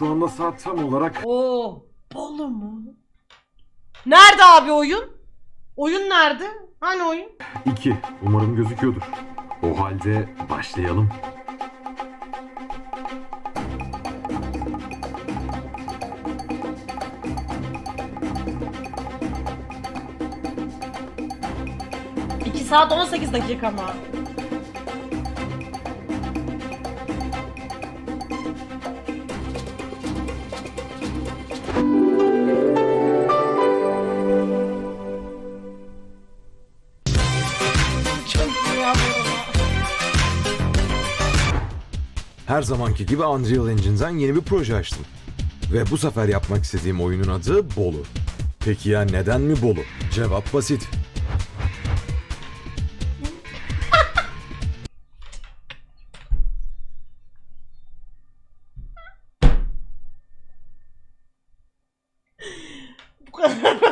Şu anda saat tam olarak Oo, Bolu mu? Nerede abi oyun? Oyun nerede? Hani oyun? 2. Umarım gözüküyordur. O halde başlayalım. İki saat 18 dakika mı? Her zamanki gibi Unreal Engine'den yeni bir proje açtım. Ve bu sefer yapmak istediğim oyunun adı Bolu. Peki ya neden mi Bolu? Cevap basit.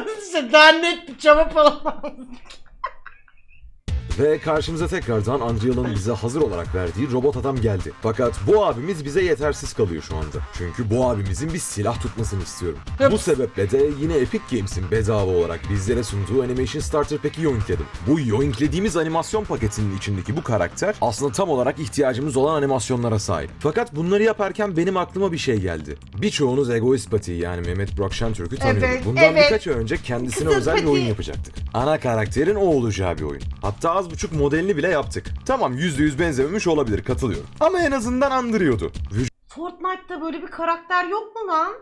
Basitse daha net bir cevap alamam. Ve karşımıza tekrardan Unreal'ın bize hazır olarak verdiği robot adam geldi. Fakat bu abimiz bize yetersiz kalıyor şu anda. Çünkü bu abimizin bir silah tutmasını istiyorum. Hıps. Bu sebeple de yine Epic Games'in bedava olarak bizlere sunduğu Animation Starter Pack'i yoinkledim. Bu yoinklediğimiz animasyon paketinin içindeki bu karakter aslında tam olarak ihtiyacımız olan animasyonlara sahip. Fakat bunları yaparken benim aklıma bir şey geldi. Birçoğunuz Egoist Pati yani Mehmet Burak Şentürk'ü tanıyordur. Evet, Bundan evet. birkaç ay önce kendisine Kızıl özel bir Pati. oyun yapacaktık. Ana karakterin o olacağı bir oyun. Hatta az buçuk modelini bile yaptık. Tamam %100 benzememiş olabilir katılıyorum. Ama en azından andırıyordu. Fortnite'da böyle bir karakter yok mu lan?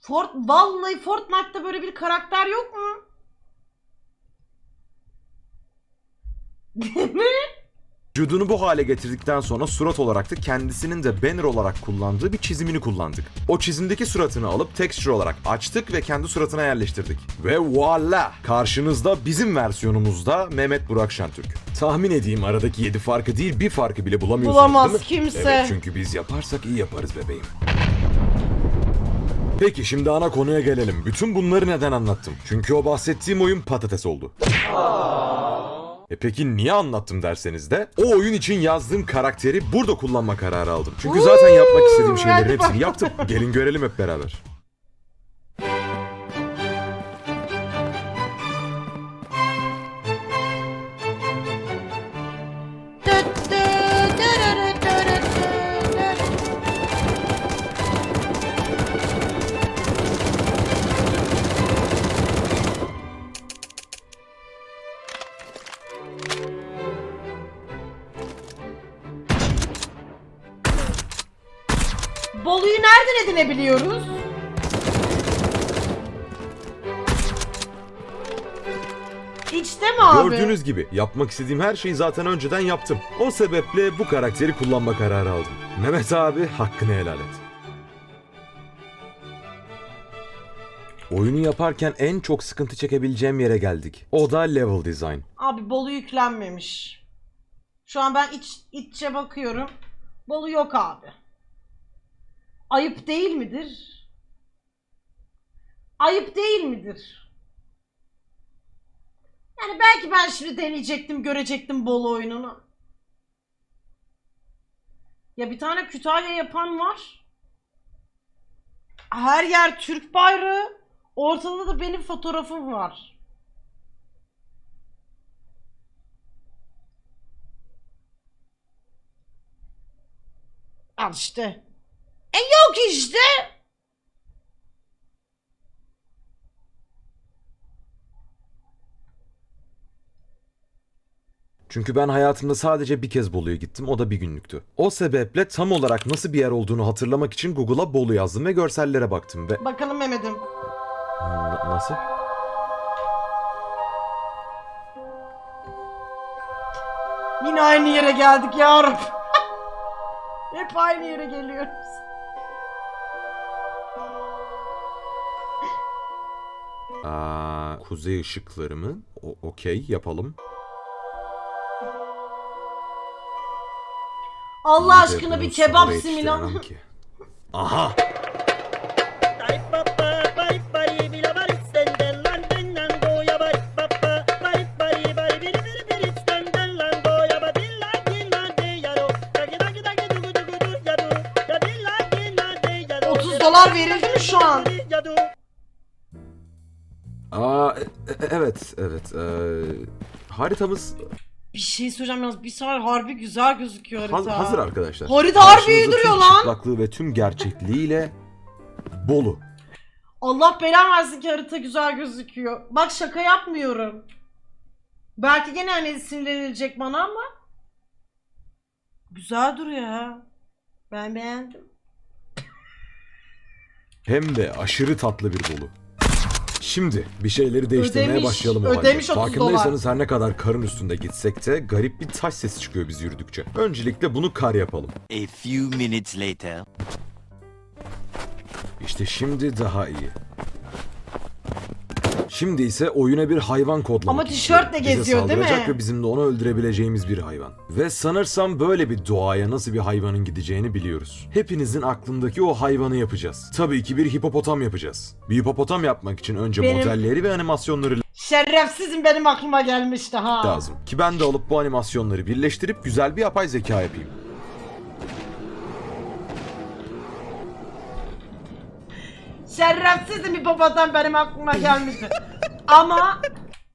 Fort vallahi Fortnite'da böyle bir karakter yok mu? Vücudunu bu hale getirdikten sonra surat olarak da kendisinin de banner olarak kullandığı bir çizimini kullandık. O çizimdeki suratını alıp texture olarak açtık ve kendi suratına yerleştirdik. Ve voila! Karşınızda bizim versiyonumuzda Mehmet Burak Şentürk. Tahmin edeyim aradaki 7 farkı değil bir farkı bile bulamıyorsunuz Bulamaz değil mi? kimse. Evet çünkü biz yaparsak iyi yaparız bebeğim. Peki şimdi ana konuya gelelim. Bütün bunları neden anlattım? Çünkü o bahsettiğim oyun patates oldu. E peki niye anlattım derseniz de o oyun için yazdığım karakteri burada kullanma kararı aldım. Çünkü zaten yapmak istediğim şeylerin hepsini yaptım. Gelin görelim hep beraber. Edinebiliyoruz? İçte mi abi? Gördüğünüz gibi yapmak istediğim her şeyi zaten önceden yaptım. O sebeple bu karakteri kullanma kararı aldım. Mehmet abi hakkını helal et. Oyunu yaparken en çok sıkıntı çekebileceğim yere geldik. O da level design. Abi Bolu yüklenmemiş. Şu an ben iç, içe bakıyorum. Bolu yok abi. Ayıp değil midir? Ayıp değil midir? Yani belki ben şimdi deneyecektim, görecektim Bolu oyununu. Ya bir tane Kütahya yapan var. Her yer Türk bayrağı. Ortada da benim fotoğrafım var. Al işte. E yok işte. Çünkü ben hayatımda sadece bir kez Bolu'ya gittim. O da bir günlüktü. O sebeple tam olarak nasıl bir yer olduğunu hatırlamak için Google'a Bolu yazdım ve görsellere baktım ve... Bakalım Mehmet'im. Na- nasıl? Yine aynı yere geldik ya Rab. Hep aynı yere geliyoruz. Aa, kuzey ışıkları mı? Okey yapalım. Allah aşkına bir kebap ki. Aha! Evet, evet. Ee, haritamız Bir şey söyleyeceğim yalnız bir sefer harbi güzel gözüküyor haz- harita. hazır arkadaşlar. Harita harbi iyi duruyor lan. çıplaklığı ve tüm gerçekliğiyle Bolu. Allah belan versin ki harita güzel gözüküyor. Bak şaka yapmıyorum. Belki gene hani sinirlenilecek bana ama güzel duruyor ha. Ben beğendim. Hem de aşırı tatlı bir Bolu. Şimdi bir şeyleri değiştirmeye Ödemiş, başlayalım o ödemiş halde. 30 Farkındaysanız her ne kadar karın üstünde gitsek de garip bir taş sesi çıkıyor biz yürüdükçe. Öncelikle bunu kar yapalım. A few minutes later. İşte şimdi daha iyi. Şimdi ise oyuna bir hayvan kodlamak Ama tişörtle istiyorum. Bize geziyor, değil mi? saldıracak ve bizim de onu öldürebileceğimiz bir hayvan. Ve sanırsam böyle bir doğaya nasıl bir hayvanın gideceğini biliyoruz. Hepinizin aklındaki o hayvanı yapacağız. Tabii ki bir hipopotam yapacağız. Bir hipopotam yapmak için önce Benim- modelleri ve animasyonları Şerefsizim benim aklıma gelmişti ha. lazım. Ki ben de alıp bu animasyonları birleştirip güzel bir yapay zeka yapayım. Şerefsizim hipopotam benim aklıma gelmişti. ama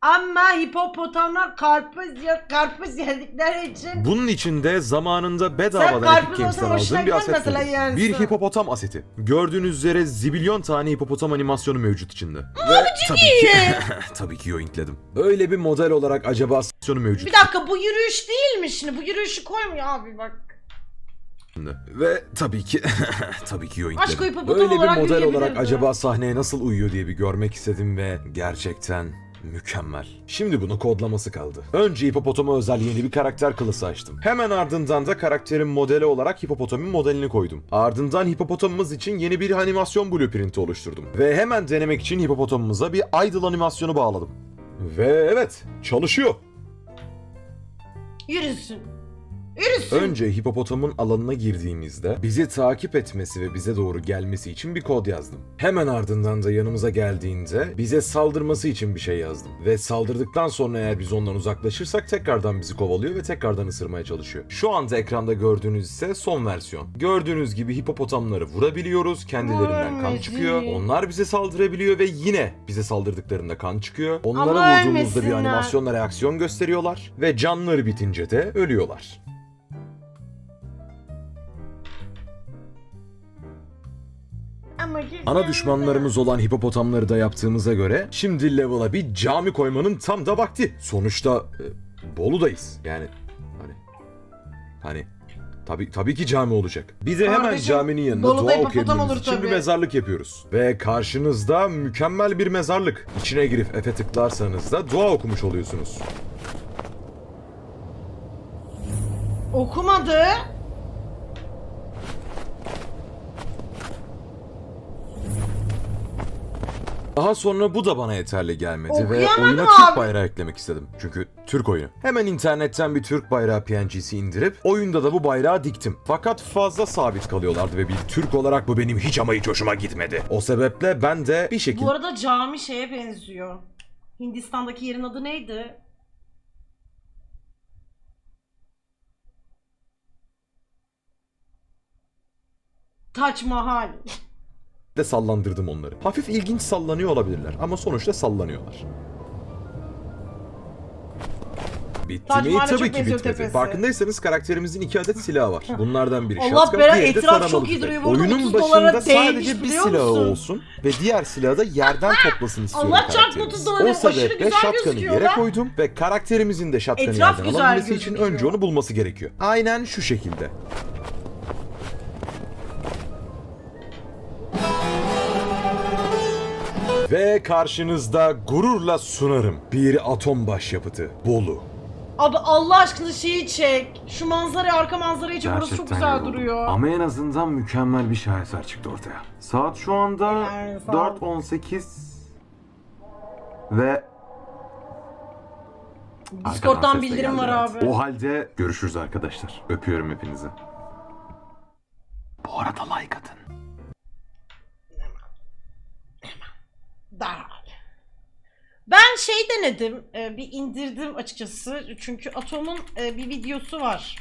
ama hipopotamlar karpuz yok karpuz yedikleri için Bunun için de zamanında Sen bedavadan karpuz Epic Games'ten hoşuna aldığım bir aset buldum. yersin. Bir hipopotam aseti. Gördüğünüz üzere zibilyon tane hipopotam animasyonu mevcut içinde. Ve tabii ki, tabii ki yoinkledim. Öyle bir model olarak acaba animasyonu mevcut Bir dakika bu yürüyüş değil mi şimdi? Bu yürüyüşü koymuyor abi bak. Ve tabii ki tabii ki Aşk yoinkledim. hipopotam Öyle bir olarak model olarak acaba sahneye nasıl uyuyor diye bir görmek istedim ve gerçekten Mükemmel. Şimdi bunu kodlaması kaldı. Önce hipopotama özel yeni bir karakter kılısı açtım. Hemen ardından da karakterin modeli olarak hipopotamin modelini koydum. Ardından hipopotamımız için yeni bir animasyon blueprinti oluşturdum. Ve hemen denemek için hipopotamımıza bir idle animasyonu bağladım. Ve evet, çalışıyor. Yürüsün. Yürüsün. Önce hipopotamın alanına girdiğimizde bizi takip etmesi ve bize doğru gelmesi için bir kod yazdım. Hemen ardından da yanımıza geldiğinde bize saldırması için bir şey yazdım. Ve saldırdıktan sonra eğer biz ondan uzaklaşırsak tekrardan bizi kovalıyor ve tekrardan ısırmaya çalışıyor. Şu anda ekranda gördüğünüz ise son versiyon. Gördüğünüz gibi hipopotamları vurabiliyoruz, kendilerinden kan çıkıyor. Onlar bize saldırabiliyor ve yine bize saldırdıklarında kan çıkıyor. Onlara Ama vurduğumuzda bir ölmesinler. animasyonla reaksiyon gösteriyorlar ve canları bitince de ölüyorlar. Ana düşmanlarımız olan hipopotamları da yaptığımıza göre şimdi level'a bir cami koymanın tam da vakti. Sonuçta e, Bolu'dayız. Yani hani hani tabii tabii ki cami olacak. Bir de hemen Kardeşim, caminin yanında dua okuyabilmemiz için bir tabii. mezarlık yapıyoruz. Ve karşınızda mükemmel bir mezarlık. İçine girip F'e tıklarsanız da dua okumuş oluyorsunuz. Okumadı. Daha sonra bu da bana yeterli gelmedi ve oyuna abi. Türk bayrağı eklemek istedim. Çünkü Türk oyunu. Hemen internetten bir Türk bayrağı PNG'si indirip oyunda da bu bayrağı diktim. Fakat fazla sabit kalıyorlardı ve bir Türk olarak bu benim hiç ama hiç hoşuma gitmedi. O sebeple ben de bir şekilde Bu arada cami şeye benziyor. Hindistan'daki yerin adı neydi? Taç Mahal. de sallandırdım onları. Hafif ilginç sallanıyor olabilirler ama sonuçta sallanıyorlar. Bitti mi? Tabii ki bitmedi. tepesi. Farkındaysanız karakterimizin iki adet silahı var. Bunlardan biri Allah shotgun, bela- diğeri de taramalı çok iyi duruyor. Oyunun 30 dolara başında sadece bir silahı musun? olsun ve diğer silahı da yerden toplasın istiyorum Allah karakterimiz. 30 dolara, O sebeple gözüküyor yere lan. koydum ve karakterimizin de shotgun'ı Etraf yerden alabilmesi için önce onu bulması gerekiyor. Aynen şu şekilde. Ve karşınızda gururla sunarım bir atom başyapıtı Bolu. Abi Allah aşkına şeyi çek. Şu manzarayı arka manzarayı çek. Burası çok güzel yoruldum. duruyor. Ama en azından mükemmel bir şaheser çıktı ortaya. Saat şu anda ol. 4.18 ve Discord'dan bildirim var evet. abi. O halde görüşürüz arkadaşlar. Öpüyorum hepinizi. Bu arada like atın. Ben şey denedim, e, bir indirdim açıkçası. Çünkü Atom'un e, bir videosu var.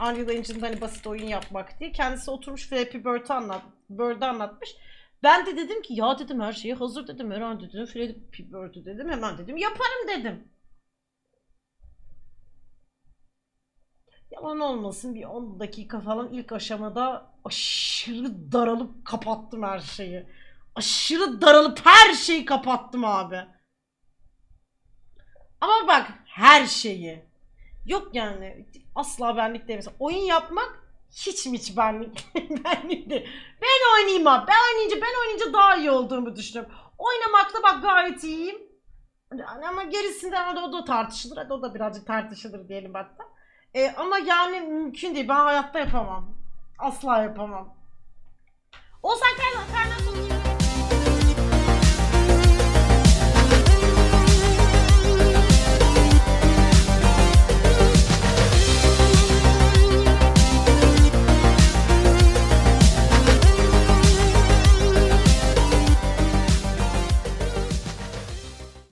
Unreal Engine'da hani basit oyun yapmak diye. Kendisi oturmumış Flappy Bird'ü anlat, Bird'ü anlatmış. Ben de dedim ki ya dedim her şeyi hazır dedim. Herhalde dedim Freddy Bird dedim. Hemen dedim yaparım dedim. Yalan olmasın bir 10 dakika falan ilk aşamada aşırı daralıp kapattım her şeyi. Aşırı daralıp her şeyi kapattım abi. Ama bak her şeyi. Yok yani asla benlik değil. Mesela oyun yapmak hiç mi hiç benlik, benlik değil. Ben oynayayım abi. Ben oynayınca, ben oynayınca daha iyi olduğumu düşünüyorum. Oynamakta bak gayet iyiyim. Ama gerisinden hadi o da tartışılır. Hadi o da birazcık tartışılır diyelim hatta. E, ama yani mümkün değil. Ben hayatta yapamam. Asla yapamam.